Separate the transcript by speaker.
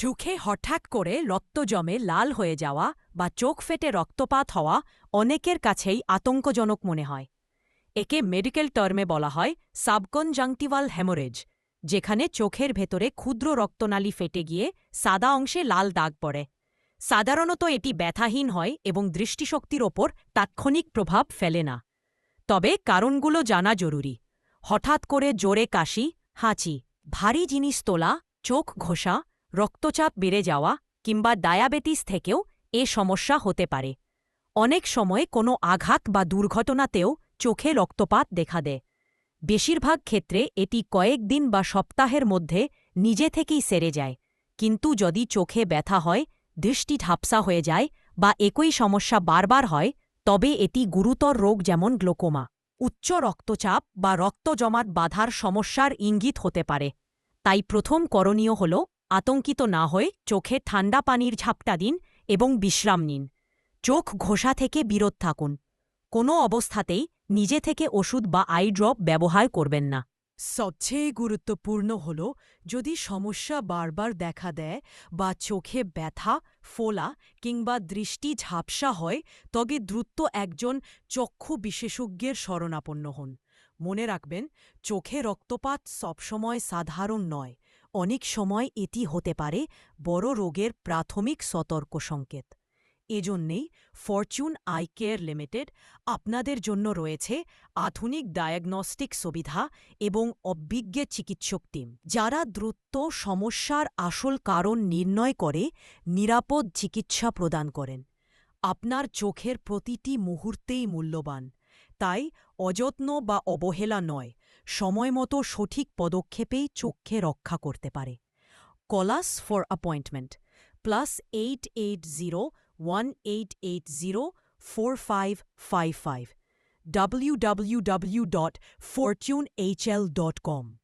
Speaker 1: চোখে হঠাৎ করে রক্ত জমে লাল হয়ে যাওয়া বা চোখ ফেটে রক্তপাত হওয়া অনেকের কাছেই আতঙ্কজনক মনে হয়। একে মেডিকেল টার্মে বলা হয় সাবকনজাংটিভাল হ্যামোরেজ যেখানে চোখের ভেতরে ক্ষুদ্র রক্তনালী ফেটে গিয়ে সাদা অংশে লাল দাগ পড়ে। সাধারণত এটি ব্যথাহীন হয় এবং দৃষ্টিশক্তির ওপর তাৎক্ষণিক প্রভাব ফেলে না। তবে কারণগুলো জানা জরুরি। হঠাৎ করে জোরে কাশি, হাঁচি, ভারী জিনিস তোলা, চোখ ঘষা রক্তচাপ বেড়ে যাওয়া কিংবা ডায়াবেটিস থেকেও এ সমস্যা হতে পারে। অনেক সময় কোনো আঘাত বা দুর্ঘটনাতেও চোখে রক্তপাত দেখা দেয়। বেশিরভাগ ক্ষেত্রে এটি কয়েকদিন বা সপ্তাহের মধ্যে নিজে থেকেই সেরে যায়। কিন্তু যদি চোখে ব্যথা হয়, দৃষ্টি ঝাপসা হয়ে যায় বা একই সমস্যা বারবার হয়, তবে এটি গুরুতর রোগ যেমন গ্লোকোমা। উচ্চ রক্তচাপ বা রক্ত জমাট বাধার সমস্যার ইঙ্গিত হতে পারে। তাই প্রথম করণীয় হল আতঙ্কিত না হয়ে চোখে ঠান্ডা পানির ঝাপটা দিন এবং বিশ্রাম নিন। চোখ ঘোষা থেকে বিরত থাকুন। কোনো অবস্থাতেই নিজে থেকে ওষুধ বা আই ড্রপ ব্যবহার করবেন না। সবচেয়ে গুরুত্বপূর্ণ হল যদি সমস্যা বারবার দেখা দেয় বা চোখে ব্যথা, ফোলা কিংবা দৃষ্টি ঝাপসা হয়, তবে দ্রুত একজন চক্ষু বিশেষজ্ঞের শরণাপন্ন হন। মনে রাখবেন, চোখে রক্তপাত সবসময় সাধারণ নয়। অনেক সময় এটি হতে পারে বড় রোগের প্রাথমিক সতর্ক সংকেত। এজন্যেই ফরচুন আই কেয়ার লিমিটেড আপনাদের জন্য রয়েছে আধুনিক ডায়াগনস্টিক সুবিধা এবং অভিজ্ঞ চিকিৎসক টিম, যারা দ্রুত সমস্যার আসল কারণ নির্ণয় করে নিরাপদ চিকিৎসা প্রদান করেন। আপনার চোখের প্রতিটি মুহূর্তেই মূল্যবান, তাই অযত্ন বা অবহেলা নয়। সময়মতো সঠিক পদক্ষেপেই চোখে রক্ষা করতে পারে। Calls for appointment, plus eight eight zero one eight eight zero four five five five www.fortunehl.com